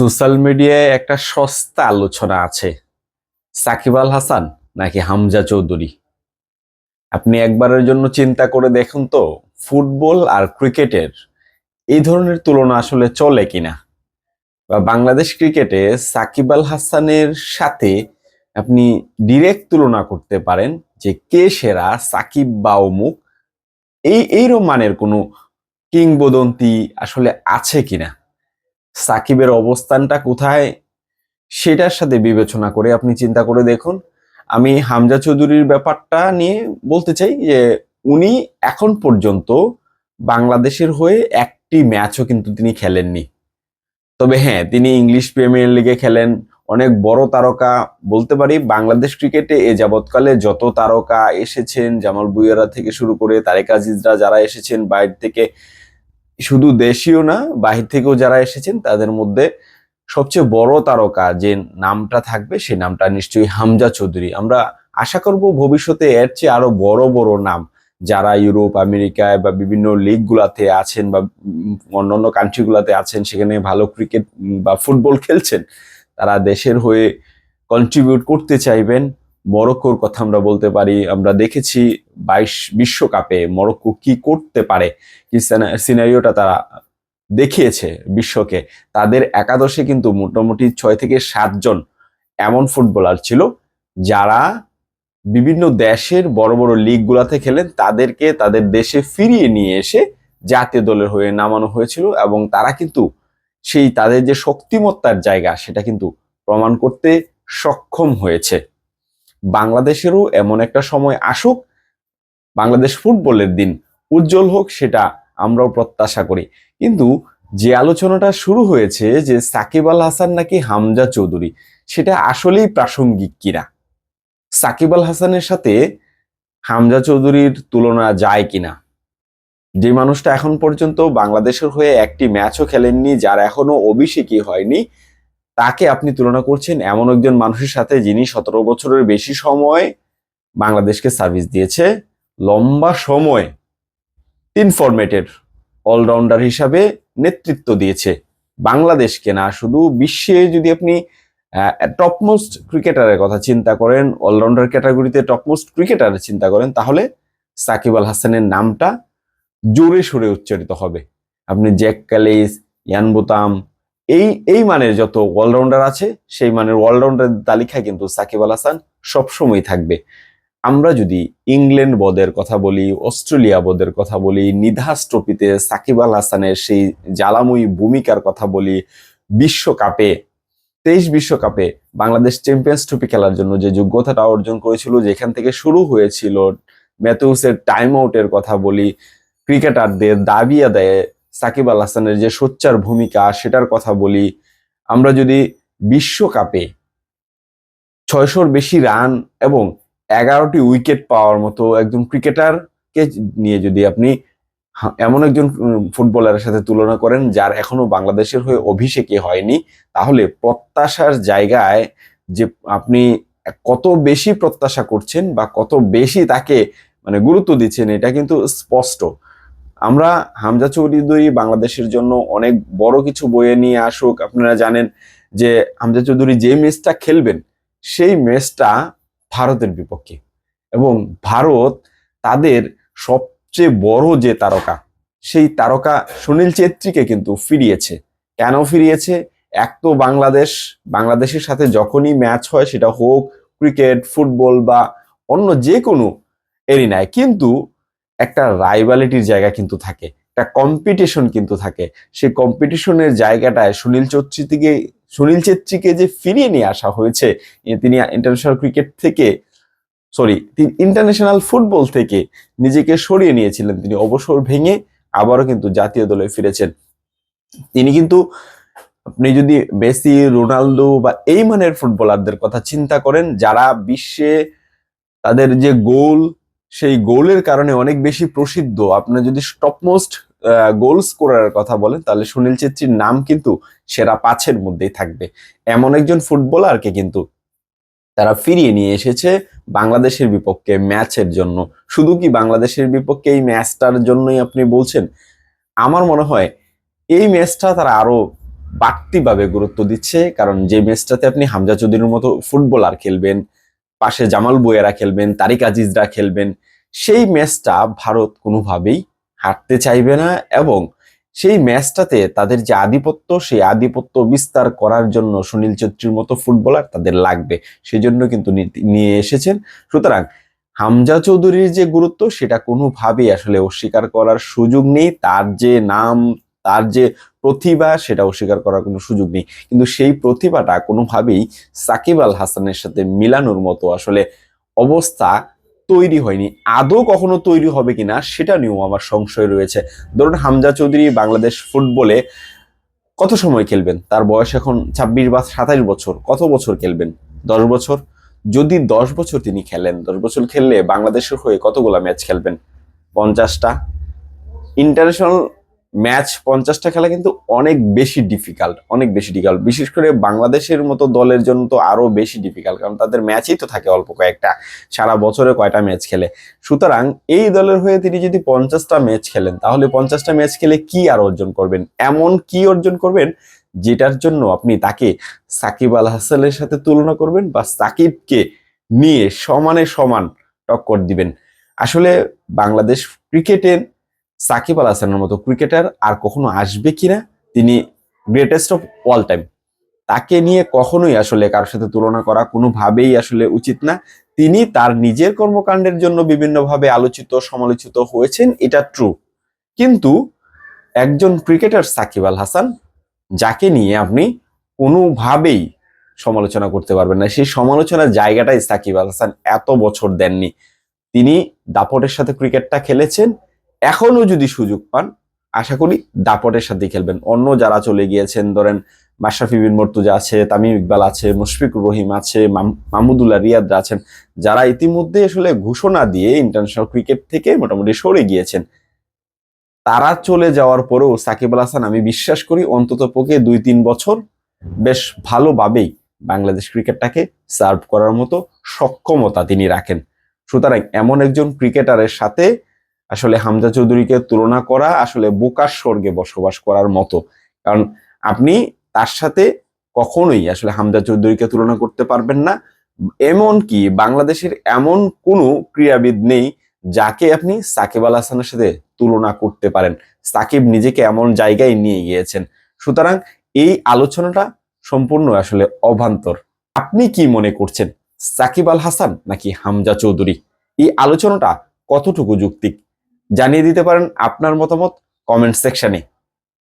Social মিডিয়ায় একটা সস্তা আলোচনা আছে। সাকিব আল হাসান নাকি হামজা চৌধুরী? আপনি একবারের জন্য চিন্তা করে দেখুন তো, ফুটবল আর ক্রিকেটের এই ধরনের তুলনা আসলে চলে কিনা। বা বাংলাদেশ ক্রিকেটে সাকিব আল হাসানের সাথে আপনি ডিরেক্ট তুলনা করতে পারেন যে কে সেরা সাকিব বা অমুক। এই এইরকম মানের কোনো কিংবদন্তি আসলে আছে কিনা? সাকিবের অবস্থানটা কোথায় সেটার সাথে বিবেচনা করে আপনি চিন্তা করে দেখুন। আমি হামজা চৌধুরীর ব্যাপারটা নিয়ে বলতে চাই যে, উনি এখন পর্যন্ত বাংলাদেশের হয়ে একটি ম্যাচও কিন্তু তিনি খেলেননি। তবে হ্যাঁ তিনি ইংলিশ প্রিমিয়ার লিগে খেলেন, অনেক বড় তারকা। বলতে পারি, বাংলাদেশ ক্রিকেটে এ যাবৎকালে যত তারকা এসেছেন, জামাল বুইয়ারা থেকে শুরু করে তারেক আজিজরা যারা এসেছেন, বাইরে থেকে শুধু দেশীয় না, বাহির থেকেও যারা এসেছেন, তাদের মধ্যে সবচেয়ে বড় তারকা যে নামটা থাকবে, সেই নামটা নিশ্চয়ই হামজা চৌধুরী। আমরা আশা করব ভবিষ্যতে এর চেয়ে আরও বড় বড় নাম যারা ইউরোপ, আমেরিকায় বা বিভিন্ন লিগ গুলাতে আছেন বা অন্যান্য কান্ট্রি গুলাতে আছেন, সেখানে ভালো ক্রিকেট বা ফুটবল খেলছেন, তারা দেশের হয়ে কন্ট্রিবিউট করতে চাইবেন। মরক্কোর কথা আমরা বলতে পারি, আমরা দেখেছি বাইশ বিশ্বকাপে মরক্কো কি করতে পারে, কি সিনারিওটা তারা দেখিয়েছে বিশ্বকে। তাদের একাদশে কিন্তু মোটামুটি ছয় থেকে সাতজন এমন ফুটবলার ছিল, যারা বিভিন্ন দেশের বড় বড় লিগ গুলাতে খেলেন, তাদেরকে তাদের দেশে ফিরিয়ে নিয়ে এসে জাতীয় দলের হয়ে নামানো হয়েছিল এবং তারা কিন্তু সেই তাদের যে শক্তিমত্তার জায়গা, সেটা কিন্তু প্রমাণ করতে সক্ষম হয়েছে। বাংলাদেশেরও এমন একটা সময় আসুক, বাংলাদেশ ফুটবলের দিন উজ্জ্বল হোক সেটা আমরাও প্রত্যাশা করি। কিন্তু যে আলোচনাটা শুরু হয়েছে যে সাকিব আল হাসান নাকি হামজা চৌধুরী, সেটা আসলেই প্রাসঙ্গিক কিনা? সাকিব আল হাসানের সাথে হামজা চৌধুরীর তুলনা যায় কিনা? যে মানুষটা এখন পর্যন্ত বাংলাদেশের হয়ে একটি ম্যাচও খেলেননি, যার এখনও অভিষেকই হয়নি তাকে আপনি তুলনা করছেন এমন একজন মানুষের সাথে যিনি সতেরো বছরের বেশি সময় বাংলাদেশকে সার্ভিস দিয়েছে, লম্বা সময় তিন ফরম্যাটের অলরাউন্ডার হিসাবে নেতৃত্ব দিয়েছে বাংলাদেশকে না, শুধু বিশ্বে যদি আপনি টপমোস্ট ক্রিকেটারের কথা চিন্তা করেন অলরাউন্ডার ক্যাটাগরিতে টপমোস্ট ক্রিকেটারের চিন্তা করেন, তাহলে সাকিব আল হাসানের নামটা জোরে সোরে উচ্চারিত হবে। আপনি জ্যাক ক্যালিস, ইয়ান বোতাম এই এই মানের যত অলরাউন্ডার আছে, সেই মানের অলরাউন্ডার তালিকায় কিন্তু সাকিব আল হাসান সবসময় থাকবে। আমরা যদি ইংল্যান্ড বদের কথা বলি, অস্ট্রেলিয়া বদের কথা বলি, নিধাস ট্রফিতে সাকিব আল হাসানের সেই জ্বালাময়ী ভূমিকার কথা বলি, বিশ্বকাপে, তেইশ বিশ্বকাপে বাংলাদেশ চ্যাম্পিয়ন্স ট্রফি খেলার জন্য যে যোগ্যতাটা অর্জন করেছিল, যেখান থেকে শুরু হয়েছিল ম্যাথিউসের টাইম আউটের কথা বলি ক্রিকেটারদের দাবি আদায়ে সাকিব আল হাসানের যে সোচ্চার ভূমিকা, সেটার কথা বলি। আমরা যদি বিশ্বকাপে ছয়শোর বেশি রান এবং এগারোটি উইকেট পাওয়ার মতো একজন ক্রিকেটারকে নিয়ে যদি আপনি এমন একজন ফুটবলারের সাথে তুলনা করেন, যার এখনও বাংলাদেশের হয়ে অভিষেকই হয়নি, তাহলে প্রত্যাশার জায়গায় যে আপনি কত বেশি প্রত্যাশা করছেন বা কত বেশি তাকে মানে গুরুত্ব দিচ্ছেন, এটা কিন্তু স্পষ্ট। আমরা হামজা চৌধুরী বাংলাদেশের জন্য অনেক বড় কিছু বয়ে নিয়ে আসুক। আপনারা জানেন যে হামজা চৌধুরী যে ম্যাচটা খেলবেন, সেই ম্যাচটা ভারতের বিপক্ষে। এবং ভারত তাদের সবচেয়ে বড় যে তারকা, সেই তারকা সুনীল ছেত্রীকে কিন্তু ফিরিয়েছে। কেন ফিরিয়েছে? এক তো বাংলাদেশ, বাংলাদেশের সাথে যখনই ম্যাচ হয়, সেটা হোক ক্রিকেট, ফুটবল বা অন্য যে কোনো এরিনায় কিন্তু একটা রাইভালিটির জায়গা কিন্তু থাকে, একটা কম্পিটিশন কিন্তু থাকে। সেই কম্পিটিশনের জায়গাটায় সুনীল চৌধুরী থেকে সুনীল ছেত্রীকে যে ফিরিয়ে নিয়ে আসা হয়েছে তিনি ইন্টারন্যাশনাল ক্রিকেট থেকে সরি তিনি ইন্টারন্যাশনাল ফুটবল থেকে নিজেকে সরিয়ে নিয়েছিলেন। তিনি অবসর ভেঙে আবারও কিন্তু জাতীয় দলে ফিরেছেন। তিনি কিন্তু, আপনি যদি মেসি, রোনালদো বা এই মানের ফুটবলারদের কথা চিন্তা করেন, যারা বিশ্বে তাদের যে গোল সেই গোলের কারণে অনেক বেশি প্রসিদ্ধ। আপনার যদি টপমোস্ট গোল স্কোরারের কথা বলেন, তাহলে সুনীল ছেত্রীর নাম কিন্তু সেরা পাঁচের মধ্যেই থাকবে। এমন একজন ফুটবলারকে কিন্তু তারা ফিরিয়ে নিয়ে এসেছে বাংলাদেশের বিপক্ষে ম্যাচের জন্য। শুধু কি বাংলাদেশের বিপক্ষে এই ম্যাচটার জন্যই আপনি বলছেন? আমার মনে হয় এই ম্যাচটা তারা আরও বাড়তিভাবে গুরুত্ব দিচ্ছে, কারণ যে ম্যাচটাতে আপনি হামজা চৌধুরীর মতো ফুটবলার খেলবেন পাশে জামাল বইয়েরা খেলবেন, তারিক আজিজরা খেলবেন, সেই ম্যাচটা ভারত কোনোভাবেই হারতে চাইবে না এবং সেই ম্যাচটাতে তাদের যে আধিপত্য, সেই আধিপত্য বিস্তার করার জন্য সুনীল ছেত্রীর মতো ফুটবলার তাদের লাগবে। সেজন্য কিন্তু নিয়ে এসেছেন। সুতরাং হামজা চৌধুরীর যে গুরুত্ব, সেটা কোনোভাবেই আসলে অস্বীকার করার সুযোগ নেই। তার যে নাম তার যে প্রতিভা সেটা অস্বীকার করার কোনো সুযোগ নেই। কিন্তু সেই প্রতিভাটা কোনোভাবেই সাকিব আল হাসানের সাথে মিলানোর মতো আসলে অবস্থা তৈরি হয়নি। আদৌ কখনো তৈরি হবে কিনা সেটা নিয়েও আমার সংশয় রয়েছে। ধরুন হামজা চৌধুরী বাংলাদেশ ফুটবলে কত সময় খেলবেন? তার বয়স এখন ছাব্বিশ বা সাতাশ বছর। কত বছর খেলবেন? দশ বছর? যদি দশ বছর তিনি খেলেন, দশ বছর খেললে বাংলাদেশের হয়ে কতগুলো ম্যাচ খেলবেন? পঞ্চাশটা? ইন্টারন্যাশনাল ম্যাচ পঞ্চাশটা খেলা কিন্তু অনেক বেশি ডিফিকাল্ট অনেক বেশি ডিফিকাল্ট বিশেষ করে বাংলাদেশের মতো দলের জন্য তো আরও বেশি ডিফিকাল্ট কারণ তাদের ম্যাচই তো থাকে অল্প কয়েকটা, সারা বছরে কয়টা ম্যাচ খেলে। সুতরাং এই দলের হয়ে তিনি যদি পঞ্চাশটা ম্যাচ খেলেন, তাহলে পঞ্চাশটা ম্যাচ খেলে কি আর অর্জন করবেন? এমন কি অর্জন করবেন যেটার জন্য আপনি তাকে সাকিব আল হাসানের সাথে তুলনা করবেন বা সাকিবকে নিয়ে সমানে সমান টক্কর দিবেন? আসলে বাংলাদেশ ক্রিকেটের সাকিব আল হাসানের মতো ক্রিকেটার আর কখনো আসবে কিনা, তিনি গ্রেটেস্ট অফ অল টাইম তাকে নিয়ে কখনোই আসলে কারোর সাথে তুলনা করা কোনোভাবেই আসলে উচিত না। তিনি তার নিজের কর্মকাণ্ডের জন্য বিভিন্নভাবে আলোচিত, সমালোচিত হয়েছেন, এটা ট্রু কিন্তু একজন ক্রিকেটার সাকিব আল হাসান, যাকে নিয়ে আপনি কোনোভাবেই সমালোচনা করতে পারবেন না। সেই সমালোচনার জায়গাটাই সাকিব আল হাসান এত বছর দেননি। তিনি দাপটের সাথে ক্রিকেটটা খেলেছেন এখনও যদি সুযোগ পান, আশা করি দাপটের সাথে খেলবেন। অন্য যারা চলে গিয়েছেন, ধরেন মাশরাফি বিন মর্তুজা আছে, তামিম ইকবাল আছে, মুশফিকুর রহিম আছে মাহমুদুল্লাহ রিয়াদরা আছেন, যারা ইতিমধ্যে আসলে ঘোষণা দিয়ে ইন্টারন্যাশনাল ক্রিকেট থেকে মোটামুটি সরে গিয়েছেন, তারা চলে যাওয়ার পরেও সাকিব আল হাসান, আমি বিশ্বাস করি, অন্তত পক্ষে দুই, তিন বছর বেশ ভালোভাবেই বাংলাদেশ ক্রিকেটটাকে সার্ভ করার মতো সক্ষমতা তিনি রাখেন। সুতরাং এমন একজন ক্রিকেটারের সাথে আসলে হামজা চৌধুরীকে তুলনা করা আসলে বোকার স্বর্গে বসবাস করার মতো। কারণ আপনি তার সাথে কখনোই আসলে হামজা চৌধুরীকে তুলনা করতে পারবেন না। এমন কি বাংলাদেশের এমন কোনো ক্রীড়াবিদ নেই যাকে আপনি সাকিব আল হাসানের সাথে তুলনা করতে পারেন। সাকিব নিজেকে এমন জায়গায় নিয়ে গিয়েছেন। সুতরাং এই আলোচনাটা সম্পূর্ণ আসলে অভান্তর আপনি কি মনে করছেন, সাকিব আল হাসান নাকি হামজা চৌধুরী? এই আলোচনাটা কতটুকু যুক্তিক জানিয়ে দিতে পারেন আপনার মতামত কমেন্ট সেকশনে